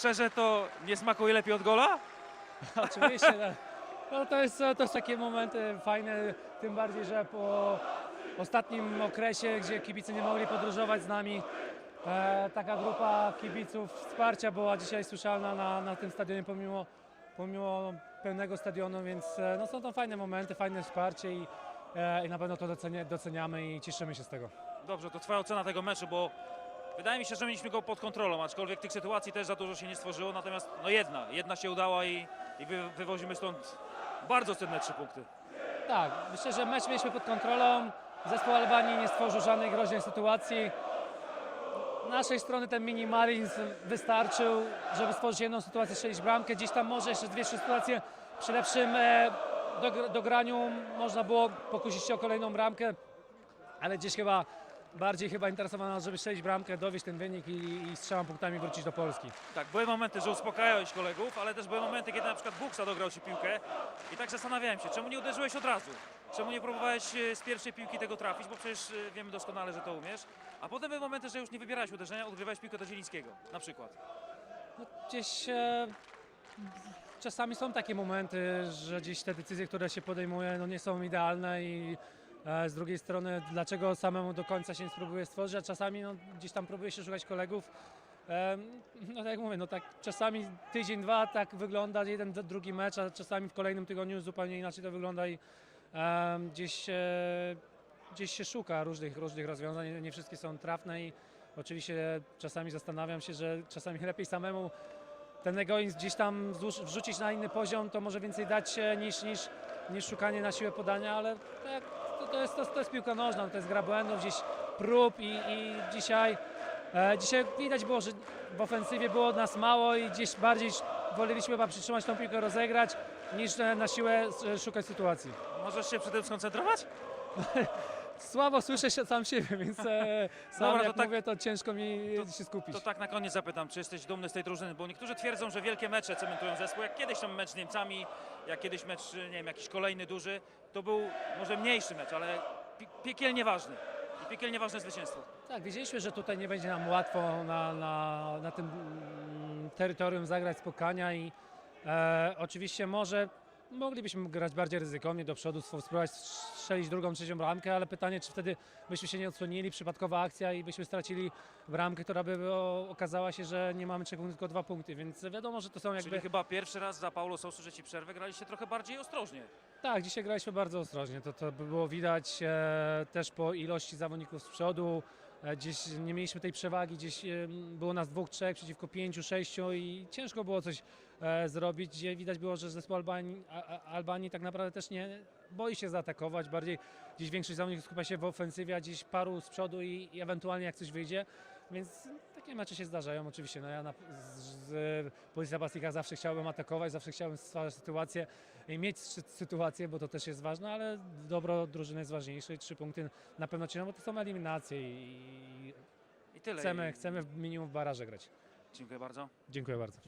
szczerze, to nie smakuje lepiej od gola? Oczywiście, no, no to, jest, to jest takie momenty fajne, tym bardziej, że po ostatnim okresie, gdzie kibice nie mogli podróżować z nami, e, taka grupa kibiców wsparcia była dzisiaj słyszalna na, na tym stadionie pomimo, pomimo pełnego stadionu, więc e, no, są to fajne momenty, fajne wsparcie i, e, i na pewno to docenia, doceniamy i cieszymy się z tego. Dobrze, to twoja ocena tego meczu, bo wydaje mi się, że mieliśmy go pod kontrolą, aczkolwiek tych sytuacji też za dużo się nie stworzyło, natomiast no jedna, jedna się udała i, i wy, wywozimy stąd bardzo cenne trzy punkty. Tak, myślę, że mecz mieliśmy pod kontrolą. Zespół Albanii nie stworzył żadnej groźnej sytuacji. Z naszej strony ten minimalizm wystarczył, żeby stworzyć jedną sytuację, strzelić bramkę. Gdzieś tam może jeszcze dwie, trzy sytuacje przy lepszym e, dogr- dograniu można było pokusić się o kolejną bramkę, ale gdzieś chyba bardziej chyba interesowano nas, żeby strzelić bramkę, dowieść ten wynik i, i z trzema punktami wrócić do Polski. Tak, były momenty, że uspokajałeś kolegów, ale też były momenty, kiedy na przykład Buksa dograł ci piłkę i tak zastanawiałem się, czemu nie uderzyłeś od razu? Czemu nie próbowałeś e, z pierwszej piłki tego trafić, bo przecież e, wiemy doskonale, że to umiesz. A potem były momenty, że już nie wybierałeś uderzenia, odgrywałeś piłkę do Zielińskiego, na przykład. No, gdzieś e, czasami są takie momenty, że gdzieś te decyzje, które się podejmuje, no nie są idealne i z drugiej strony, dlaczego samemu do końca się nie spróbuje stworzyć, a czasami no, gdzieś tam próbuje się szukać kolegów. No tak jak mówię, no tak czasami tydzień, dwa tak wygląda jeden, drugi mecz, a czasami w kolejnym tygodniu zupełnie inaczej to wygląda i gdzieś, gdzieś się szuka różnych, różnych rozwiązań, nie, wszystkie są trafne i oczywiście czasami zastanawiam się, że czasami lepiej samemu ten egoizm gdzieś tam wrzucić na inny poziom, to może więcej dać niż, niż, niż szukanie na siłę podania, ale tak, to, to, jest, to, to jest piłka nożna, to jest gra błędów, gdzieś prób i, i dzisiaj, e, dzisiaj widać było, że w ofensywie było nas mało i gdzieś bardziej woleliśmy chyba przytrzymać tą piłkę, rozegrać, niż e, na siłę e, szukać sytuacji. Możesz się przy tym skoncentrować? Słabo słyszę się sam siebie, więc e, sam Dobra, to jak tak- mówię, to ciężko mi to- się skupić. To tak na koniec zapytam, czy jesteś dumny z tej drużyny, bo niektórzy twierdzą, że wielkie mecze cementują zespół, jak kiedyś tam mecz z Niemcami, jak kiedyś mecz, nie wiem, jakiś kolejny duży, to był może mniejszy mecz, ale pi- piekielnie ważny i piekielnie ważne zwycięstwo. Tak, wiedzieliśmy, że tutaj nie będzie nam łatwo na, na, na tym mm, terytorium zagrać spotkania i e, oczywiście może moglibyśmy grać bardziej ryzykownie do przodu, spróbować strzelić drugą, trzecią bramkę, ale pytanie, czy wtedy byśmy się nie odsłonili, przypadkowa akcja i byśmy stracili bramkę, która by okazała się, że nie mamy trzech punktów, tylko dwa punkty, więc wiadomo, że to są jakby... Czyli chyba pierwszy raz za Paulo Sousu, że ci przerwę, graliście trochę bardziej ostrożnie. Tak, dzisiaj graliśmy bardzo ostrożnie. To, to by było widać e, też po ilości zawodników z przodu. E, gdzieś nie mieliśmy tej przewagi, gdzieś e, było nas dwóch, trzech przeciwko pięciu, sześciu i ciężko było coś e, zrobić. Widać było, że zespół Albanii, Albanii tak naprawdę też nie boi się zaatakować. Bardziej gdzieś większość zawodników skupia się w ofensywie, a gdzieś paru z przodu i, i ewentualnie jak coś wyjdzie. Więc takie mecze się zdarzają oczywiście. No ja na, z, z pozycji napastnika zawsze chciałbym atakować, zawsze chciałbym stwarzać sytuację i mieć sy- sytuację, bo to też jest ważne, ale dobro drużyny jest ważniejsze i trzy punkty na pewno cię, no bo to są eliminacje i I tyle. chcemy, I... chcemy w minimum w baraże grać. Dziękuję bardzo. Dziękuję bardzo.